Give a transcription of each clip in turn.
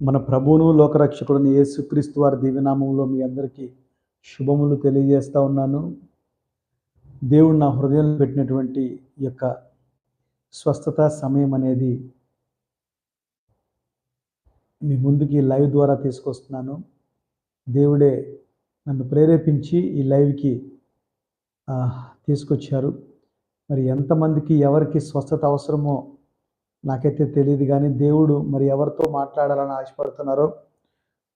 మన ప్రభువును లోకరక్షకుడిని యేసుక్రీస్తు వారి దివ్యనామంలో మీ అందరికీ శుభములు తెలియజేస్తూ ఉన్నాను. దేవుడు నా హృదయంలో పెట్టినటువంటి యొక్క స్వస్థత సమయం అనేది మీ ముందుకి లైవ్ ద్వారా తీసుకొస్తున్నాను. దేవుడే నన్ను ప్రేరేపించి ఈ లైవ్కి తీసుకొచ్చారు. మరి ఎంతమందికి ఎవరికి స్వస్థత అవసరమో నాకైతే తెలియదు కానీ దేవుడు మరి ఎవరితో మాట్లాడాలని ఆశపడుతున్నారో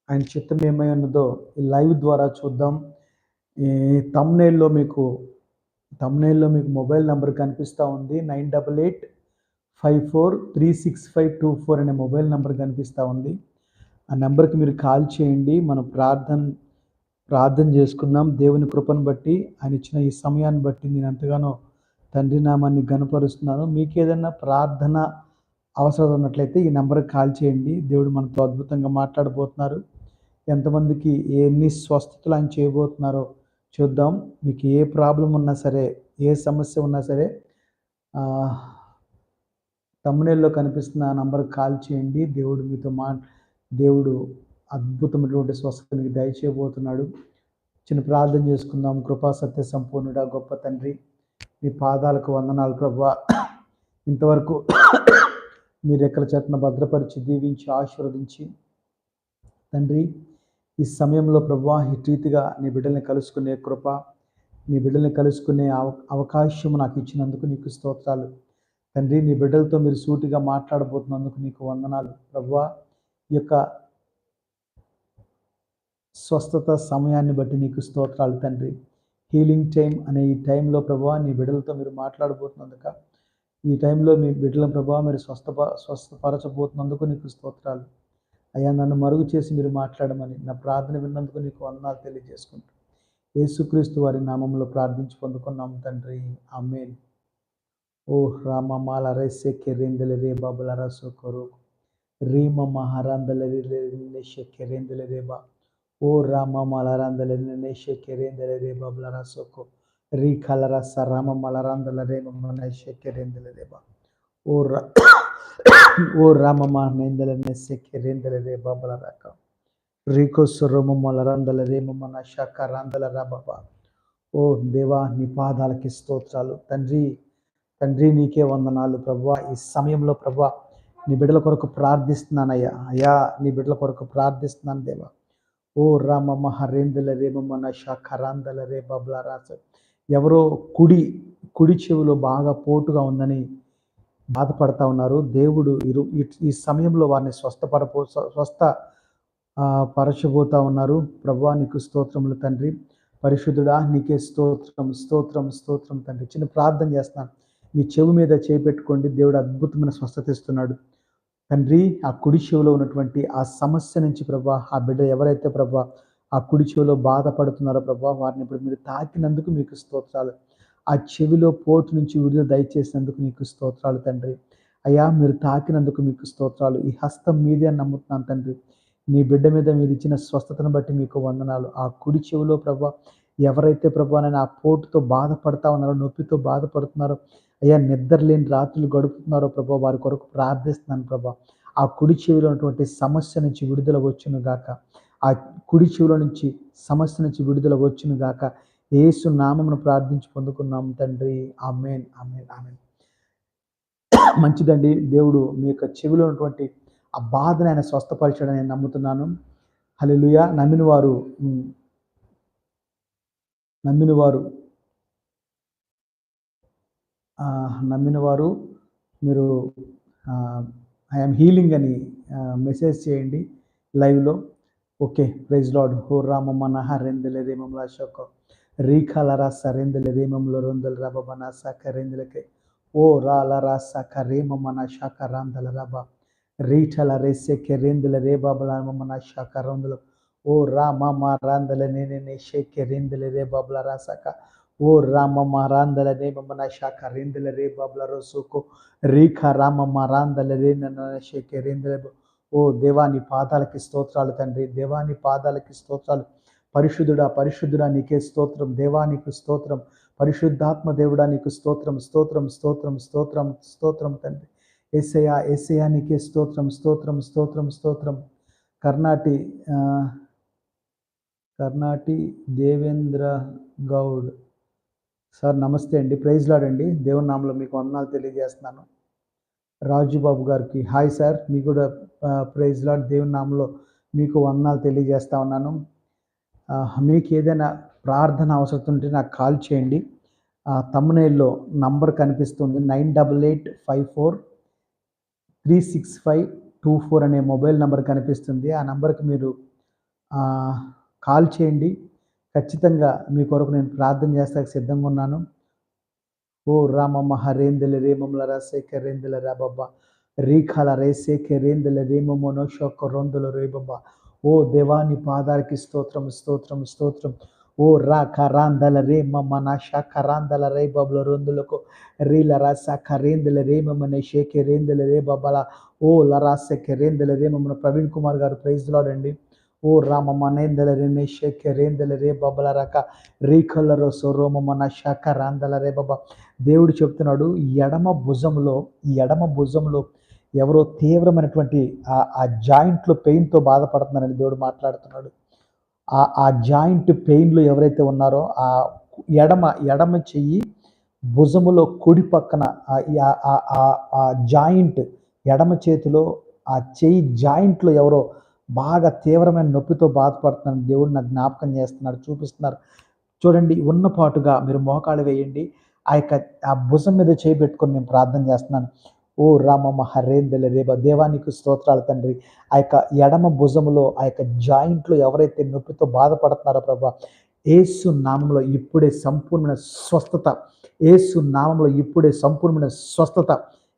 ఆయన చిత్తం ఏమై ఉన్నదో ఈ లైవ్ ద్వారా చూద్దాం. ఈ తమ్నేల్లో మీకు తమ్నేల్లో మీకు మొబైల్ నెంబర్ కనిపిస్తూ ఉంది. Nine double eight five four three six five two four అనే మొబైల్ నెంబర్ కనిపిస్తూ ఉంది. ఆ నెంబర్కి మీరు కాల్ చేయండి. మనం ప్రార్థన ప్రార్థన చేసుకున్నాం. దేవుని కృపను బట్టి ఆయన ఇచ్చిన ఈ సమయాన్ని బట్టి నేను ఎంతగానో తండ్రి నామాన్ని గనపరుస్తున్నాను మీకు ఏదైనా ప్రార్థన అవసరం ఉన్నట్లయితే ఈ నెంబర్కి కాల్ చేయండి. దేవుడు మనతో అద్భుతంగా మాట్లాడబోతున్నారు. ఎంతమందికి ఎన్ని స్వస్థతలు ఆయన చేయబోతున్నారో చూద్దాం. మీకు ఏ ప్రాబ్లం ఉన్నా సరే ఏ సమస్య ఉన్నా సరే తమ్మునేల్లో కనిపిస్తున్న నంబర్కి కాల్ చేయండి. దేవుడు మీతో మా దేవుడు అద్భుతమైనటువంటి స్వస్థతనికి దయచేయబోతున్నాడు. చిన్న ప్రార్థన చేసుకుందాం. కృపా సత్య సంపూర్ణుడా గొప్ప తండ్రి మీ పాదాలకు వందనాలు ప్రభా. ఇంతవరకు మీరు ఎక్కడ చెట్న భద్రపరిచి దీవించి ఆశీర్వదించి. తండ్రి ఈ సమయంలో ప్రభా ఈ రీతిగా నీ బిడ్డల్ని కలుసుకునే కృప నీ బిడ్డల్ని కలుసుకునే అవ అవకాశం నాకు ఇచ్చినందుకు నీకు స్తోత్రాలు. తండ్రి నీ బిడ్డలతో మీరు సూటిగా మాట్లాడబోతున్నందుకు నీకు వందనాలు. ప్రభా ఈ యొక్క స్వస్థత సమయాన్ని బట్టి నీకు స్తోత్రాలు తండ్రి. హీలింగ్ టైం అనే ఈ టైంలో ప్రభా నీ బిడ్డలతో మీరు మాట్లాడబోతున్నందుక ఈ టైంలో మీ బిడ్డల ప్రభావ మీరు స్వస్థ స్వస్థపరచబోతున్నందుకు నీకు స్తోత్రాలు. అయ్యా నన్ను మరుగు చేసి మీరు మాట్లాడమని నా ప్రార్థన విన్నందుకు నీకు వందనాలు తెలియజేసుకుంటూ యేసుక్రీస్తు వారి నామంలో ప్రార్థించి పొందుకున్నాం తండ్రి. ఆమెన్. ఓ రామ మాల రైసే కెరేందెల రే బాబుల రసోకరు రీమ మహారాందల కెరేందెల రేబా ఓ రామ మలరాందల నేషే కెరేందల రే బాబుల రసోకో రీ సరమ మలరందల మలరాందల రే మనేషే రేబా ఓ రా ఓ రామ మహేందల నెసే రే బాబల రాక రీకో సురమ మలరాందల రే మన శాఖరాందల రా బాబా ఓ దేవా నీ పాదాలకి స్తోత్రాలు తండ్రి తండ్రి నీకే వందనాలు ప్రభా ఈ సమయంలో ప్రభా నీ బిడ్డల కొరకు ప్రార్థిస్తున్నానయ్యా అయ్యా. నీ బిడ్డల కొరకు ప్రార్థిస్తున్నాను దేవా. ఓ రామమ్మ హరేందల రేమమ్మ శాఖరాందల రే బబ్లా రాస ఎవరో కుడి కుడి చెవిలో బాగా పోటుగా ఉందని బాధపడతా ఉన్నారు. దేవుడు ఇరు ఈ- ఈ సమయంలో వారిని స్వస్థపరపో స్వస్థ పరచబోతా ఉన్నారు. ప్రభా నీకు స్తోత్రములు తండ్రి. పరిశుద్ధుడా నీకే స్తోత్రం స్తోత్రం స్తోత్రం తండ్రి. చిన్న ప్రార్థన చేస్తాను. మీ చెవి మీద చేపెట్టుకోండి. దేవుడు అద్భుతమైన స్వస్థత ఇస్తున్నాడు. తండ్రి ఆ కుడి చెవిలో ఉన్నటువంటి ఆ సమస్య నుంచి ప్రభా ఆ బిడ్డ ఎవరైతే ప్రభా ఆ కుడి చెవిలో బాధపడుతున్నారో ప్రభా? వారిని ఇప్పుడు మీరు తాకినందుకు మీకు స్తోత్రాలు. ఆ చెవిలో పోటు నుంచి విడుదల దయచేసినందుకు మీకు స్తోత్రాలు తండ్రి. అయ్యా మీరు తాకినందుకు మీకు స్తోత్రాలు. ఈ హస్తం మీదే అని నమ్ముతున్నాను తండ్రి. నీ బిడ్డ మీద మీరు ఇచ్చిన స్వస్థతను బట్టి మీకు వందనాలు. ఆ కుడి చెవిలో ప్రభా ఎవరైతే ప్రభా నేను ఆ పోటుతో బాధపడతా ఉన్నారో నొప్పితో బాధపడుతున్నారో అయ్యా నిద్ర లేని రాత్రులు గడుపుతున్నారో ప్రభా వారి కొరకు ప్రార్థిస్తున్నాను ప్రభా. ఆ కుడి చెవిలో ఉన్నటువంటి సమస్య నుంచి విడుదల వచ్చును గాక. ఆ కుడి చెవిలో నుంచి సమస్య నుంచి విడుదల వచ్చును గాక. ఏసు నామమును ప్రార్థించి పొందుకున్నాం తండ్రి. Amen amen amen. మంచిదండి. దేవుడు మీ యొక్క చెవిలో ఉన్నటువంటి ఆ బాధను ఆయన స్వస్థపరిచాడని నేను నమ్ముతున్నాను. హలెలుయ నమ్మిన వారు నమ్మిన వారు నమ్మిన వారు మీరు ఐఎమ్ హీలింగ్ అని మెసేజ్ చేయండి లైవ్లో. ఓకే ప్రైజ్ లాడ్ హో రామమ్మ నహ రెందెల రేమంలో అశోక రీఖాల సరెందెల రేమంలో రొందల రబ నా నాసాక రెందెలకే ఓ రాల రాసాక రేమమ్మ నా శాఖ రాందల రబ. రీఠల రేసెకే రెందెల రేబాబల మమ్మ శాఖ రొందల. ఓ రామమ్మ రాందల నేనే షేకే రెందెల రేబాబల రాసాక ఓ రామమ్మ రాందల రేమమ్మ శాఖ రెందెల రేబాబల రోసుకు రీఖ రామమ్మ రాందల రే నన్న షేకే రెందెల ఓ దేవాని పాదాలకి స్తోత్రాలు తండ్రి దేవాని పాదాలకి స్తోత్రాలు. పరిశుద్ధుడా పరిశుద్ధుడా నీకే స్తోత్రం. దేవానికి స్తోత్రం. పరిశుద్ధాత్మ దేవుడా నీకు స్తోత్రం. స్తోత్రం స్తోత్రం స్తోత్రం స్తోత్రం తండ్రి. ఏసయా ఏసయా నీకే స్తోత్రం. స్తోత్రం స్తోత్రం స్తోత్రం. కర్ణాటి కర్ణాటి దేవేంద్ర గౌడ్. సార్ నమస్తే అండి. ప్రైజ్ లాడండి దేవుని నామంలో మీకు వందనాలు తెలియజేస్తున్నాను. రాజుబాబు గారికి. హాయ్ సార్ మీకు కూడా ప్రైజ్ లాడ్ దేవుని నామంలో మీకు వందనాలు తెలియజేస్తా ఉన్నాను. మీకు ఏదైనా ప్రార్థన అవసరం ఉంటే నాకు కాల్ చేయండి. తమ్మునేల్లో నంబర్ కనిపిస్తుంది. Nine double eight five four three six five two four అనే మొబైల్ నెంబర్ కనిపిస్తుంది. ఆ నెంబర్కి మీరు కాల్ చేయండి. ఖచ్చితంగా మీ కొరకు నేను ప్రార్థన చేస్తాక సిద్ధంగా ఉన్నాను. ఓ రామమ్మ హరేందల రేమముల రసేక రేందల రాబబ్బ రీఖాల రేసేక రేందల రేమము నోషొక్క రొందుల రేబబ్బ ఓ దేవాని పాదాలకి స్తోత్రం స్తోత్రం స్తోత్రం. ఓ రా కరాందల రే మమ్మ నా షా కరాందల రే బబుల రొందులకు. రీల రాస ఖరేందల రేమమ్మనే షేకే రేందెల రే బబ్బల ఓ లరాసెకే రేందల రేమమ్మ ప్రవీణ్ కుమార్ గారు ప్రైజ్ లాడండి. ఓ రామమ్మ నేందల రే నే షేకే రే బాబల రక రీకలరో సొరోమమ్మ నా శాఖ రాందల రే బాబా దేవుడు చెప్తున్నాడు ఎడమ భుజంలో ఎడమ భుజంలో ఎవరో తీవ్రమైనటువంటి ఆ- ఆ జాయింట్లో పెయిన్తో బాధపడుతున్నారని దేవుడు మాట్లాడుతున్నాడు. ఆ ఆ జాయింట్ పెయిన్లు ఎవరైతే ఉన్నారో ఆ ఎడమ ఎడమ చెయ్యి భుజములో కుడి పక్కన ఆ- ఆ- ఆ జాయింట్ ఎడమ చేతిలో ఆ చెయ్యి జాయింట్లో ఎవరో బాగా తీవ్రమైన నొప్పితో బాధపడుతున్నారని దేవుడు నాకు జ్ఞాపకం చేస్తున్నాడు చూపిస్తున్నారు. చూడండి ఉన్నపాటుగా మీరు మోకాలు వేయండి. ఆ యొక్క ఆ భుజం మీద చేయి పెట్టుకొని నేను ప్రార్థన చేస్తున్నాను. ఓ రామమ్మ హరేందల రేబ దేవానికి స్తోత్రాలు తండ్రి. ఆ యొక్క ఎడమ భుజములో ఆ యొక్క జాయింట్లో ఎవరైతే నొప్పితో బాధపడుతున్నారో ప్రభా ఏసు నామంలో ఇప్పుడే సంపూర్ణమైన స్వస్థత. ఏసు నామంలో ఇప్పుడే సంపూర్ణమైన స్వస్థత.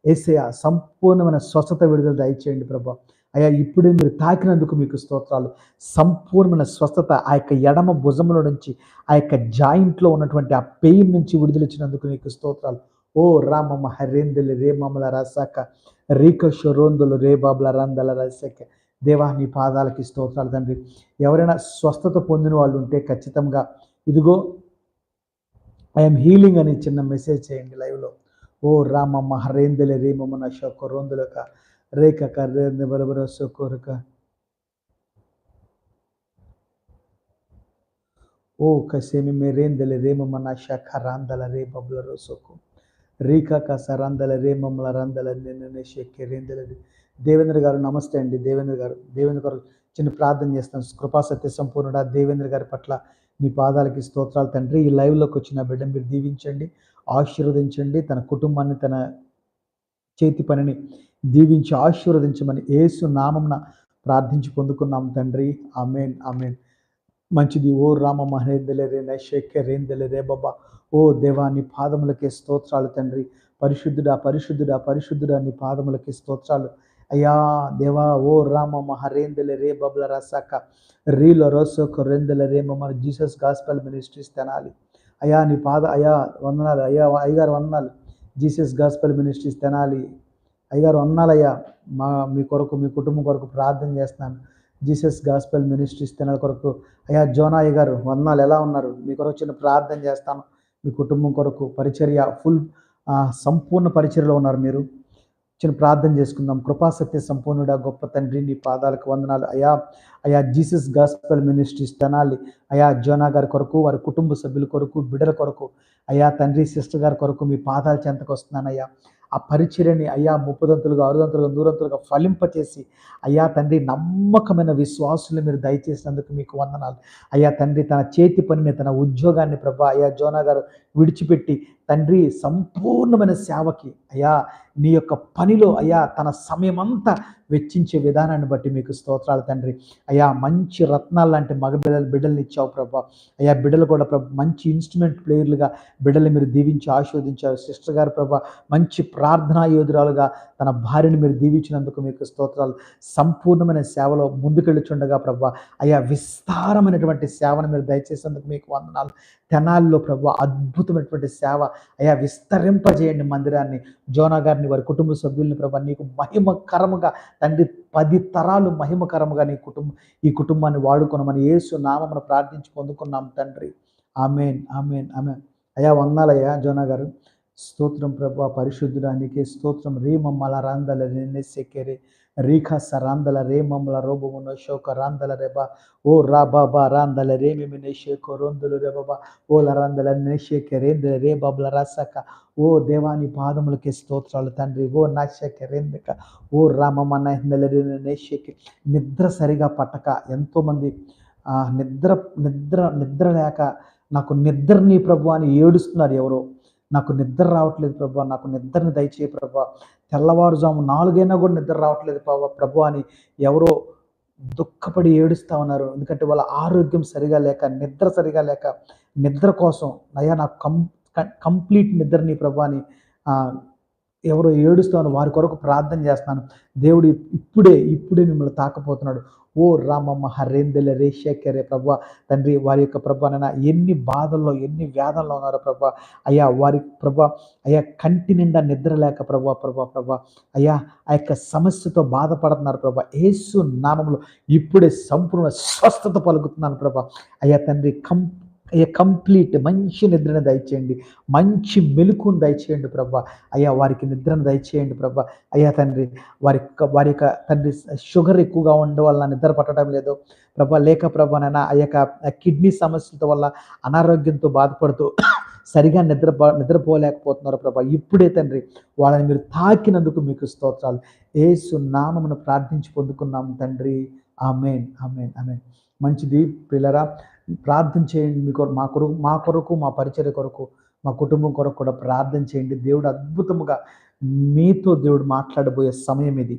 ఏసయ సంపూర్ణమైన స్వస్థత విడుదల దయచేయండి ప్రభా. అయ్యా ఇప్పుడే మీరు తాకినందుకు మీకు స్తోత్రాలు. సంపూర్ణమైన స్వస్థత ఆ యొక్క ఎడమ భుజంలో నుంచి ఆ యొక్క జాయింట్లో ఉన్నటువంటి ఆ పెయిన్ నుంచి విడుదలిచ్చినందుకు నీకు స్తోత్రాలు. ఓ రామమ్మ హరేందులు రే మమ్మల రసాక రీక షొరోందులు రే బాబుల రందల రాశాక దేవా నీ పాదాలకి స్తోత్రాలు తండ్రి. ఎవరైనా స్వస్థత పొందిన వాళ్ళు ఉంటే ఖచ్చితంగా ఇదిగో ఐఎమ్ హీలింగ్ అని చిన్న మెసేజ్ చేయండి లైవ్లో. ఓ రామమ్మ హరేందెల రే మమ్మన షొకొరోందులక రేఖ కర్రేంద బరబర సొకోరక ఓ కసేమి రేందల రేమమ్మ నా శాఖ రాందల రే బబుల రోసోకు రీకా కసరాందల రాందల మమ్మల రందల నిన్న షెక్కెరేందల దేవేంద్ర గారు నమస్తే అండి దేవేంద్ర గారు దేవేంద్ర గారు చిన్న ప్రార్థన చేస్తాను కృపా సత్య సంపూర్ణుడా దేవేంద్ర గారి పట్ల మీ పాదాలకి స్తోత్రాలు. తండ్రి ఈ లైవ్లోకి వచ్చిన బిడ్డ మీరు దీవించండి ఆశీర్వదించండి. తన కుటుంబాన్ని తన చేతి పనిని దీవించి ఆశీర్వదించమని ఏసు నామంన ప్రార్థించి పొందుకున్నాం తండ్రి. అమేన్ అమేన్ మంచిది. ఓ రామ మహేందలే రే నైషేఖ్య రేందలే రే బాబా. ఓ దేవా నీ పాదములకే స్తోత్రాలు తండ్రి. పరిశుద్ధుడా పరిశుద్ధుడా పరిశుద్ధుడా నీ పాదములకే స్తోత్రాలు. అయ్యా దేవా ఓ రామ మహరేందలే రే బబ్ల రసాక. రీలో రోసోక రెందల రే మమ్మ జీసస్ గాస్పల్ మినిస్ట్రీస్ తెనాలి. అయ్యా నీ పాద అయా వందనాలు అయ్యా అయ్యగారు వందనాలు. Jesus gospel ministries Tenali. అయ్యగారు వందనాలయ్యా మా మీ కొరకు మీ కుటుంబం కొరకు ప్రార్థన చేస్తున్నాను. జీసస్ గాస్పల్ మినిస్ట్రీస్ తెనాలి కొరకు. అయ్యా జోనా అయ్య గారు వందనాలు. ఎలా ఉన్నారు? మీ కొరకు చిన్న ప్రార్థన చేస్తాను. మీ కుటుంబం కొరకు పరిచర్య ఫుల్ సంపూర్ణ పరిచర్యలో ఉన్నారు మీరు. చిన్న ప్రార్థన చేసుకుందాం. కృపాసత్య సంపూర్ణుడా గొప్ప తండ్రి నీ పాదాలకు వందనాలు. అయా అయా జీసస్ గాస్పల్ మినిస్ట్రీస్ తెనాలి అయా జోనా గారి కొరకు వారి కుటుంబ సభ్యుల కొరకు బిడ్డల కొరకు. అయా తండ్రి సిస్టర్ గారి కొరకు మీ పాదాల చెంతకు వస్తున్నాను అయ్యా. ఆ పరిచర్యని అయ్యా ముప్పదంతులుగా అరుదంతులుగా నూరంతులుగా ఫలింపచేసి అయ్యా తండ్రి నమ్మకమైన విశ్వాసులు మీరు దయచేసినందుకు మీకు వందనాలు. అయ్యా తండ్రి తన చేతి పనిని తన ఉద్యోగాన్ని ప్రభా అయ్యా జోనా గారు విడిచిపెట్టి తండ్రి సంపూర్ణమైన సేవకి అయ్యా నీ యొక్క పనిలో అయ్యా తన సమయమంతా వెచ్చించే విధానాన్ని బట్టి మీకు స్తోత్రాలు తండ్రి. అయ్యా మంచి రత్నాలు లాంటి మగ బిడ్డలు బిడ్డల్ని ఇచ్చావు ప్రభా. అయ్యా బిడ్డలు కూడా ప్రభా మంచి ఇన్స్ట్రుమెంట్ ప్లేయర్లుగా బిడ్డలు మీరు దీవించి ఆశీర్వదించారు. సిస్టర్ గారు ప్రభా మంచి ప్రార్థనా యోధురాలుగా తన భార్యను మీరు దీవించినందుకు మీకు స్తోత్రాలు. సంపూర్ణమైన సేవలో ముందుకెళ్ళుచుండగా ప్రభా. అయ్యా విస్తారమైనటువంటి సేవను మీరు దయచేసేందుకు మీకు వందనాలు. తెనాల్లో ప్రభు అద్భుతమైనటువంటి సేవ. అయా విస్తరింపజేయండి మందిరాన్ని. జోనా గారిని వారి కుటుంబ సభ్యుల్ని ప్రభా నీకు మహిమకరముగా తండ్రి పది తరాలు మహిమకరముగా నీ కుటుంబం ఈ కుటుంబాన్ని వాడుకున్నామని యేసు నామమును ప్రార్థించి పొందుకున్నాం తండ్రి. Amen amen amen. అయ్యా వందాలయ్యా జోనా గారు. స్తోత్రం ప్రభా పరిశుద్ధుడానికి స్తోత్రం. రీ మమ్మల రాందల సెక్కెరే రీఖ సరాందల రేమముల రోబమున శోక రాందల రెబ ఓ రా బాబా రాందల రేమి నేషేకో రొందులు రే బాబా ఓ లరాందల నేషేకే రేందల రే బాబుల రసక ఓ దేవాని పాదములకి స్తోత్రాలు తండ్రి ఓ నాశక రేందక ఓ రామమ్మ నహిందల నేషేకి నిద్ర సరిగా పట్టక ఎంతోమంది ఆ, నిద్ర నిద్ర నిద్ర లేక నాకు నిద్రని ప్రభు అని ఏడుస్తున్నారు ఎవరో నాకు నిద్ర రావట్లేదు ప్రభు నాకు నిద్రని దయచేయ ప్రభు. తెల్లవారుజాము నాలుగైనా కూడా నిద్ర రావట్లేదు ప్రభు ప్రభు అని ఎవరో దుఃఖపడి ఏడుస్తా ఉన్నారు. ఎందుకంటే వాళ్ళ ఆరోగ్యం సరిగా లేక నిద్ర సరిగా లేక నిద్ర కోసం అయ్యా నాకు కం కంప్లీట్ నిద్రని ప్రభు అని ఎవరో ఏడుస్తాను వారి కొరకు ప్రార్థన చేస్తున్నాను. దేవుడు ఇప్పుడే ఇప్పుడే మిమ్మల్ని తాకపోతున్నాడు ఓ రామమ్మ హరేందెల రేషేకరే ప్రభా. తండ్రి వారి యొక్క ప్రభానైనా ఎన్ని బాధల్లో ఎన్ని వ్యాధంలో ఉన్నారో ప్రభా. అయ్యా వారి ప్రభా అయ్యా కంటి నిండా నిద్ర లేక ప్రభా ప్రభా ప్రభా. అయ్యా ఆ యొక్క సమస్యతో బాధపడుతున్నారు ప్రభా. యేసు నామంలో ఇప్పుడే సంపూర్ణ స్వస్థత పలుకుతున్నాను ప్రభా. అయ్యా తండ్రి కం అయ్యా కంప్లీట్ మంచి నిద్రను దయచేయండి. మంచి మెలుకును దయచేయండి ప్రభా. అయ్యా వారికి నిద్రను దయచేయండి ప్రభా. అయ్యా తండ్రి వారి వారి యొక్క తండ్రి షుగర్ ఎక్కువగా ఉండడం వల్ల నిద్ర పట్టడం లేదు. ప్రభా లేక ప్రభా నాయన ఆ యొక్క కిడ్నీ సమస్యలతో వల్ల అనారోగ్యంతో బాధపడుతూ సరిగా నిద్ర నిద్రపోలేకపోతున్నారు ప్రభా. ఇప్పుడే తండ్రి వాళ్ళని మీరు తాకినందుకు మీకు స్తోత్రాలు. ఏసు నామమును ప్రార్థించి పొందుకున్నాము తండ్రి. Amen amen amen. మంచిది పిల్లరా. ప్రార్థన చేయండి మీ కొరకు మా కొరకు మా కొరకు మా పరిచయ కొరకు మా కుటుంబం కొరకు కూడా ప్రార్థన చేయండి. దేవుడు అద్భుతముగా మీతో దేవుడు మాట్లాడబోయే సమయం ఇది.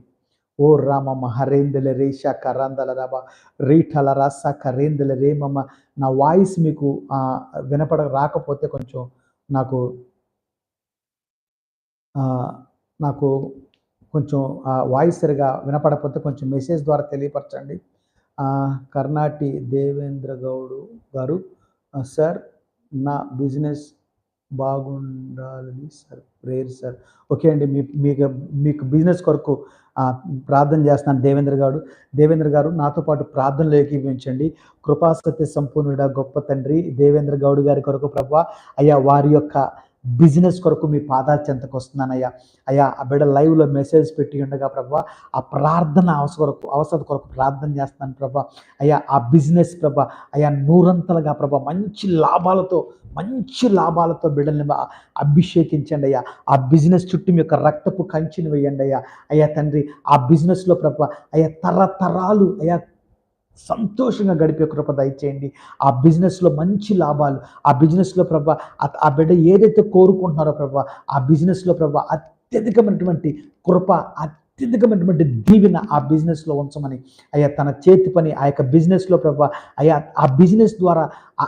ఓ రామమ్మ హరేందల రేష కరాందల రాబా రీఠల రాస కరేందల రేమమ్మ నా వాయిస్ మీకు వినపడ రాకపోతే కొంచెం నాకు నాకు కొంచెం వాయిస్ సరిగా వినపడకపోతే కొంచెం మెసేజ్ ద్వారా తెలియపరచండి. కర్ణాటి దేవేంద్ర గౌడు గారు సార్ నా బిజినెస్ బాగుండాలని సార్ ప్రేయర్ సార్. ఓకే అండి మీ మీకు మీకు బిజినెస్ కొరకు ప్రార్థన చేస్తున్నాను దేవేంద్ర గారు. దేవేంద్ర గారు నాతో పాటు ప్రార్థనలు ఏకీపించండి కృపాసత్య సంపూర్ణుడ గొప్ప తండ్రి దేవేంద్ర గౌడ్ గారి కొరకు ప్రభా అయ్యా వారి యొక్క బిజినెస్ కొరకు మీ పాదాల చెంతకు వస్తున్నానయ్యా. అయ్యా ఆ బిడ్డ లైవ్లో మెసేజ్ పెట్టి ఉండగా ప్రభా ఆ ప్రార్థన అవసర కొరకు అవసరం కొరకు ప్రార్థన చేస్తున్నాను ప్రభా. అయ్యా ఆ బిజినెస్ ప్రభా అయ్యా నూరంతలుగా ప్రభా మంచి లాభాలతో మంచి లాభాలతో బిడ్డల్ని అభిషేకించండి అయ్యా. ఆ బిజినెస్ చుట్టూ మీ యొక్క రక్తపు కంచిని వేయండి అయ్యా. అయ్యా తండ్రి ఆ బిజినెస్లో ప్రభా అయ్యా తరతరాలు అయ్యా సంతోషంగా గడిపే కృప దయచేయండి. ఆ బిజినెస్లో మంచి లాభాలు ఆ బిజినెస్లో ప్రభా ఆ- బిడ్డ ఏదైతే కోరుకుంటున్నారో ప్రభా ఆ బిజినెస్లో ప్రభా అత్యధికమైనటువంటి కృప అత్యధికమైనటువంటి దీవెన ఆ బిజినెస్లో ఉంచమని. అయ్యా తన చేతి పని ఆ యొక్క బిజినెస్లో ప్రభా అయ్యా ఆ బిజినెస్ ద్వారా ఆ